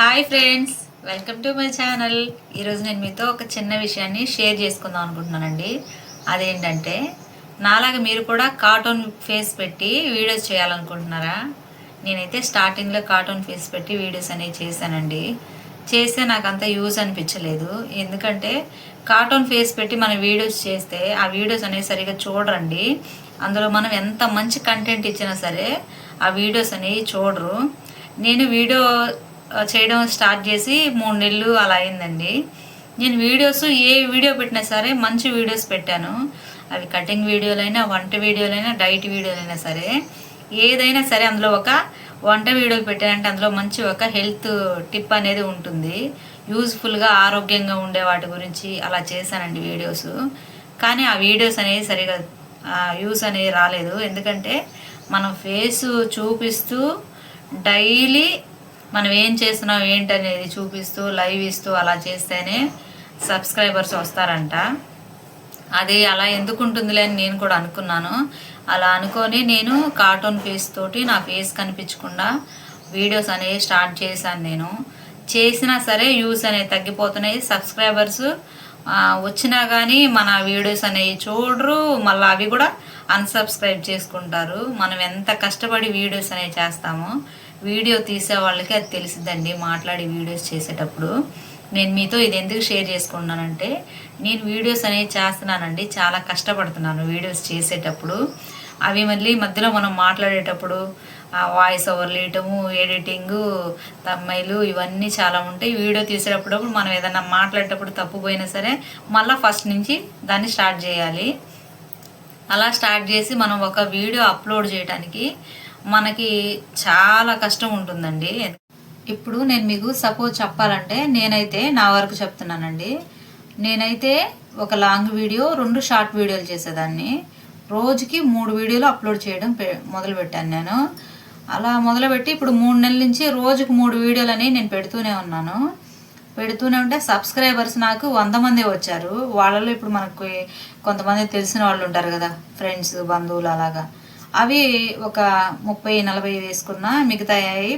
Hi friends welcome to my channel. ఈరోజు నేను మీతో ఒక చిన్న విషయాన్ని షేర్ చేసుకుందాం అనుకుంటున్నానండి. అదేంటంటే నాలాగా మీరు కూడా కార్టూన్ ఫేస్ పెట్టి వీడియోస్ చేయాలనుకుంటున్నారా? నేనైతే స్టార్టింగ్లో కార్టూన్ ఫేస్ పెట్టి వీడియోస్ అనేవి చేశానండి. చేస్తే నాకు అంత యూజ్ అనిపించలేదు. ఎందుకంటే కార్టూన్ ఫేస్ పెట్టి మనం వీడియోస్ చేస్తే ఆ వీడియోస్ అనేవి సరిగా చూడరండి. అందులో మనం ఎంత మంచి కంటెంట్ ఇచ్చినా సరే ఆ వీడియోస్ అనేవి చూడరు. నేను వీడియో చేయడం స్టార్ట్ చేసి మూడు నెలలు అలా అయిందండి. నేను వీడియోస్ ఏ వీడియో పెట్టినా సరే మంచి వీడియోస్ పెట్టాను. అవి కటింగ్ వీడియోలైనా వంట వీడియోలైనా డైట్ వీడియోలైనా సరే ఏదైనా సరే అందులో ఒక వంట వీడియోలు పెట్టానంటే అందులో మంచి ఒక హెల్త్ టిప్ అనేది ఉంటుంది. యూజ్ఫుల్గా ఆరోగ్యంగా ఉండే వాటి గురించి అలా చేశానండి వీడియోస్. కానీ ఆ వీడియోస్ అనేవి సరిగా యూస్ అనేది రాలేదు. ఎందుకంటే మనం ఫేస్ చూపిస్తూ డైలీ మనం ఏం చేస్తున్నాం ఏంటనేది చూపిస్తూ లైవ్ ఇస్తూ అలా చేస్తేనే సబ్స్క్రైబర్స్ వస్తారంట. అది అలా ఎందుకు ఉంటుందిలే అని నేను కూడా అనుకున్నాను. అలా అనుకొని నేను కార్టూన్ ఫేస్ తోటి నా ఫేస్ కనిపించకుండా వీడియోస్ అనేవి స్టార్ట్ చేశాను నేను. చేసినా సరే వ్యూస్ అనేవి తగ్గిపోతున్నాయి. సబ్స్క్రైబర్స్ వచ్చినా కానీ మన వీడియోస్ అనేవి చూడరు. మళ్ళీ అవి కూడా అన్సబ్స్క్రైబ్ చేసుకుంటారు. మనం ఎంత కష్టపడి వీడియోస్ అనేవి చేస్తామో. వీడియో తీసే వాళ్ళకి అది తెలిసిద్దండి మాట్లాడి వీడియోస్ చేసేటప్పుడు. నేను మీతో ఇది ఎందుకు షేర్ చేసుకుంటున్నానంటే నేను వీడియోస్ అనేవి చేస్తున్నానండి చాలా కష్టపడుతున్నాను వీడియోస్ చేసేటప్పుడు. అవి మళ్ళీ మధ్యలో మనం మాట్లాడేటప్పుడు వాయిస్ ఓవర్లు వేయటము ఎడిటింగు తమ్మైలు ఇవన్నీ చాలా ఉంటాయి. వీడియో తీసేటప్పుడు మనం ఏదైనా మాట్లాడేటప్పుడు తప్పు పోయినా సరే మళ్ళీ ఫస్ట్ నుంచి దాన్ని స్టార్ట్ చేయాలి. అలా స్టార్ట్ చేసి మనం ఒక వీడియో అప్లోడ్ చేయడానికి మనకి చాలా కష్టం ఉంటుందండి. ఇప్పుడు నేను మీకు సపోజ్ చెప్పాలంటే నేనైతే నా వరకు చెప్తున్నానండి. నేనైతే ఒక లాంగ్ వీడియో రెండు షార్ట్ వీడియోలు చేసేదాన్ని. రోజుకి మూడు వీడియోలు అప్లోడ్ చేయడం పె- మొదలుపెట్టాను నేను. అలా మొదలుపెట్టి ఇప్పుడు మూడు నెలల నుంచి రోజుకు మూడు వీడియోలు అని నేను పెడుతూనే ఉన్నాను. పెడుతూనే ఉంటే సబ్స్క్రైబర్స్ నాకు వంద మంది వచ్చారు. వాళ్ళలో ఇప్పుడు మనకు కొంతమంది తెలిసిన వాళ్ళు ఉంటారు కదా ఫ్రెండ్స్ బంధువులు అలాగా. అవి ఒక ముప్పై నలభై వేసుకున్న మిగతా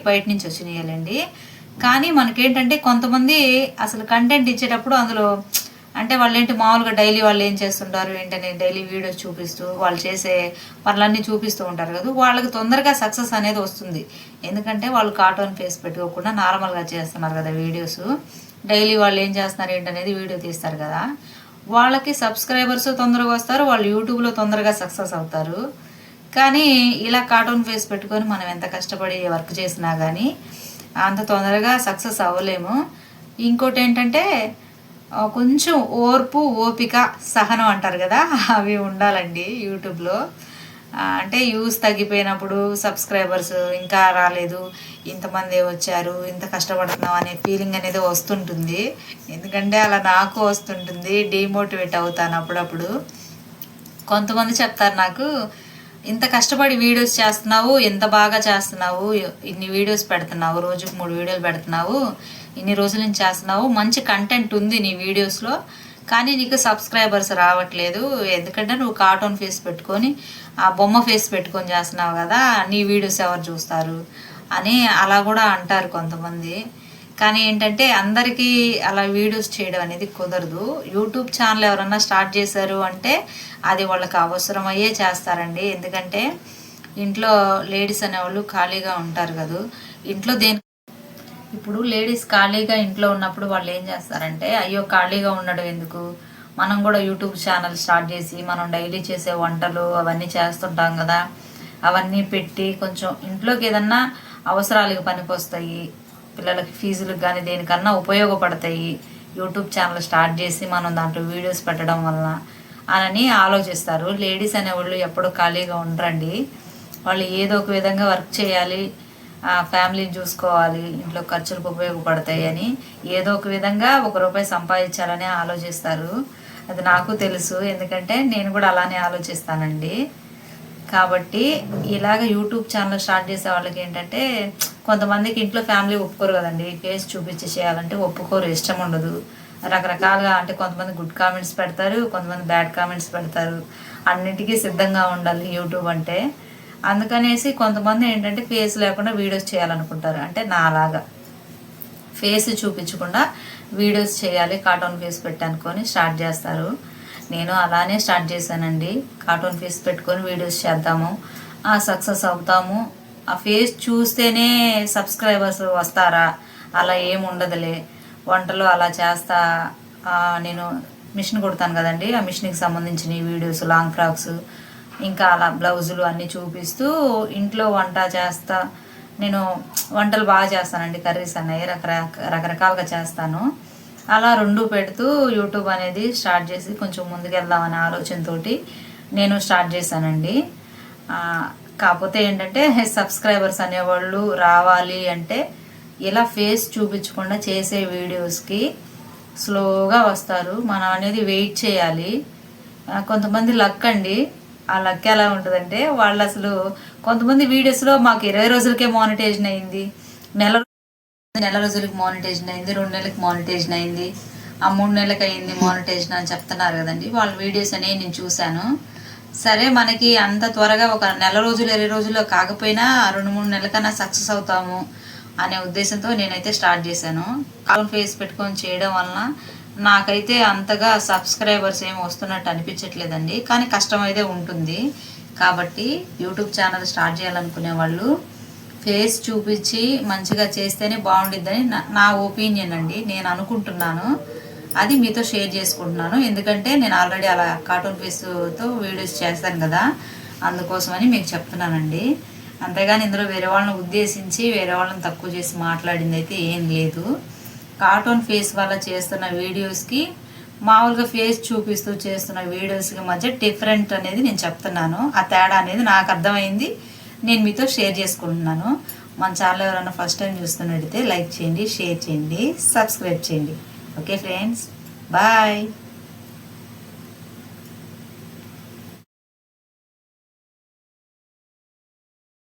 బయట నుంచి వచ్చినాయాలండి. కానీ మనకేంటంటే కొంతమంది అసలు కంటెంట్ ఇచ్చేటప్పుడు అందులో అంటే వాళ్ళు ఏంటి మామూలుగా డైలీ వాళ్ళు ఏం చేస్తుంటారు ఏంటని డైలీ వీడియోస్ చూపిస్తూ వాళ్ళు చేసే పనులన్నీ చూపిస్తూ ఉంటారు కదా. వాళ్ళకి తొందరగా సక్సెస్ అనేది వస్తుంది. ఎందుకంటే వాళ్ళు కార్టూన్ ఫేస్ పెట్టుకోకుండా నార్మల్గా చేస్తున్నారు కదా వీడియోస్ డైలీ వాళ్ళు ఏం చేస్తున్నారు ఏంటనేది వీడియో తీస్తారు కదా. వాళ్ళకి సబ్స్క్రైబర్స్ తొందరగా వస్తారు వాళ్ళు యూట్యూబ్లో తొందరగా సక్సెస్ అవుతారు. కానీ ఇలా కార్టూన్ ఫేస్ పెట్టుకొని మనం ఎంత కష్టపడి వర్క్ చేసినా కానీ అంత తొందరగా సక్సెస్ అవ్వలేము. ఇంకోటి ఏంటంటే కొంచెం ఓర్పు ఓపిక సహనం అంటారు కదా అవి ఉండాలండి యూట్యూబ్లో. అంటే యూస్ తగ్గిపోయినప్పుడు సబ్స్క్రైబర్స్ ఇంకా రాలేదు ఇంతమంది వచ్చారు ఇంత కష్టపడుతున్నాం అనే ఫీలింగ్ అనేది వస్తుంటుంది. ఎందుకంటే అలా నాకు వస్తుంటుంది డిమోటివేట్ అవుతాను అప్పుడప్పుడు. కొంతమంది చెప్తారు నాకు ఇంత కష్టపడి వీడియోస్ చేస్తున్నావు ఎంత బాగా చేస్తున్నావు ఇన్ని వీడియోస్ పెడుతున్నావు రోజుకు మూడు వీడియోలు పెడుతున్నావు ఇన్ని రోజుల నుంచి చేస్తున్నావు మంచి కంటెంట్ ఉంది నీ వీడియోస్లో కానీ నీకు సబ్స్క్రైబర్స్ రావట్లేదు. ఎందుకంటే నువ్వు కార్టూన్ ఫేస్ పెట్టుకొని ఆ బొమ్మ ఫేస్ పెట్టుకొని చేస్తున్నావు కదా నీ వీడియోస్ ఎవరు చూస్తారు? అని అలా కూడా అంటారు కొంతమంది. కానీ ఏంటంటే అందరికీ అలా వీడియోస్ చేయడం అనేది కుదరదు. యూట్యూబ్ ఛానల్ ఎవరన్నా స్టార్ట్ చేశారు అంటే అది వాళ్ళకి అవసరమయ్యే చేస్తారండి. ఎందుకంటే ఇంట్లో లేడీస్ అనేవాళ్ళు ఖాళీగా ఉంటారు కదా. ఇంట్లో దేని ఇప్పుడు లేడీస్ ఖాళీగా ఇంట్లో ఉన్నప్పుడు వాళ్ళు ఏం చేస్తారంటే అయ్యో ఖాళీగా ఉండడం ఎందుకు? మనం కూడా యూట్యూబ్ ఛానల్ స్టార్ట్ చేసి మనం డైలీ చేసే వంటలు అవన్నీ చేస్తుంటాం కదా. అవన్నీ పెట్టి కొంచెం ఇంట్లోకి ఏదన్నా అవసరాలకు పనికొస్తాయి. పిల్లలకి ఫీజులకు కానీ దేనికన్నా ఉపయోగపడతాయి. యూట్యూబ్ ఛానల్ స్టార్ట్ చేసి మనం దాంట్లో వీడియోస్ పెట్టడం వలన అని ఆలోచిస్తారు. లేడీస్ అనేవాళ్ళు ఎప్పుడు ఖాళీగా ఉండరండి. వాళ్ళు ఏదో ఒక విధంగా వర్క్ చేయాలి ఆ ఫ్యామిలీని చూసుకోవాలి ఇంట్లో ఖర్చులకు ఉపయోగపడతాయి అని ఏదో ఒక విధంగా ఒక రూపాయి సంపాదించాలని ఆలోచిస్తారు. అది నాకు తెలుసు. ఎందుకంటే నేను కూడా అలానే ఆలోచిస్తానండి. కాబట్టి ఇలాగ యూట్యూబ్ ఛానల్ స్టార్ట్ చేసే వాళ్ళకి ఏంటంటే కొంతమందికి ఇంట్లో ఫ్యామిలీ ఒప్పుకోరు కదండి. ఫేస్ చూపించి చేయాలంటే ఒప్పుకోరు ఇష్టం ఉండదు. రకరకాలుగా అంటే కొంతమంది గుడ్ కామెంట్స్ పెడతారు కొంతమంది బ్యాడ్ కామెంట్స్ పెడతారు. అన్నిటికీ సిద్ధంగా ఉండాలి యూట్యూబ్ అంటే. అందుకనేసి కొంతమంది ఏంటంటే ఫేస్ లేకుండా వీడియోస్ చేయాలనుకుంటారు. అంటే నాలాగా. ఫేస్ చూపించకుండా వీడియోస్ చేయాలి. కార్టూన్ ఫేస్ పెట్టనుకొని స్టార్ట్ చేస్తారు. నేను అలానే స్టార్ట్ చేశానండి. కార్టూన్ ఫేస్ పెట్టుకొని వీడియోస్ చేద్దాము. ఆ సక్సెస్ అవుతాము. ఆ ఫేస్ చూస్తేనే సబ్స్క్రైబర్స్ వస్తారా? అలా ఏముండదులే ఉండదులే. వంటలు అలా చేస్తా నేను మిషన్ కుడతాను కదండి. ఆ మిషన్కి సంబంధించిన వీడియోస్ లాంగ్ ఫ్రాక్స్ ఇంకా అలా బ్లౌజులు అన్నీ చూపిస్తూ ఇంట్లో వంట చేస్తా. నేను వంటలు బాగా చేస్తానండి. కర్రీస్ అన్నవి రకరక రకరకాలుగా చేస్తాను. అలా రెండు పెడుతూ యూట్యూబ్ అనేది స్టార్ట్ చేసి కొంచెం ముందుకెళ్దామనే ఆలోచనతోటి నేను స్టార్ట్ చేశానండి. కాకపోతే ఏంటంటే సబ్స్క్రైబర్స్ అనేవాళ్ళు రావాలి అంటే ఇలా ఫేస్ చూపించకుండా చేసే వీడియోస్కి స్లోగా వస్తారు. మనం అనేది వెయిట్ చేయాలి. కొంతమంది లక్ అండి. ఆ లక్ ఎలా ఉంటుందంటే వాళ్ళు అసలు కొంతమంది వీడియోస్లో మాకు ఇరవై రోజులకే మానిటేషన్ అయింది. నెల నెల రోజులకి మానిటేషన్ అయింది రెండు నెలలకి మానిటేషన్ అయింది. ఆ మూడు నెలలకి అయింది మానిటేషన్ అని చెప్తున్నారు కదండి. వాళ్ళ వీడియోస్ అనేవి నేను చూశాను. సరే మనకి అంత త్వరగా ఒక నెల రోజులు ఇరవై రోజుల్లో కాకపోయినా రెండు మూడు నెలలకన్నా సక్సెస్ అవుతాము అనే ఉద్దేశంతో నేనైతే స్టార్ట్ చేశాను. కాలం ఫేస్ పెట్టుకొని చేయడం వలన నాకైతే అంతగా సబ్స్క్రైబర్స్ ఏమి వస్తున్నట్టు అనిపించట్లేదండి. కానీ కష్టం అయితే ఉంటుంది. కాబట్టి యూట్యూబ్ ఛానల్ స్టార్ట్ చేయాలనుకునే వాళ్ళు ఫేస్ చూపించి మంచిగా చేస్తేనే బాగుండిద్దని నా- నా ఒపీనియన్ అండి. నేను అనుకుంటున్నాను. అది మీతో షేర్ చేసుకుంటున్నాను. ఎందుకంటే నేను ఆల్రెడీ అలా కార్టూన్ ఫేస్తో వీడియోస్ చేస్తాను కదా అందుకోసమని మీకు చెప్తున్నానండి. అంతేగాని ఇందులో వేరే వాళ్ళని ఉద్దేశించి వేరే వాళ్ళని తక్కువ చేసి మాట్లాడింది అయితే ఏం లేదు. కార్టూన్ ఫేస్ వల్ల చేస్తున్న వీడియోస్కి మామూలుగా ఫేస్ చూపిస్తూ చేస్తున్న వీడియోస్కి మధ్య డిఫరెంట్ అనేది నేను చెప్తున్నాను. ఆ తేడా అనేది నాకు అర్థమైంది. నేను మీతో షేర్ చేసుకుంటున్నాను. మన ఛానల్ ఎవరైనా ఫస్ట్ టైం చూస్తున్నట్టయితే లైక్ చేయండి షేర్ చేయండి సబ్స్క్రైబ్ చేయండి. Okay friends? Bye!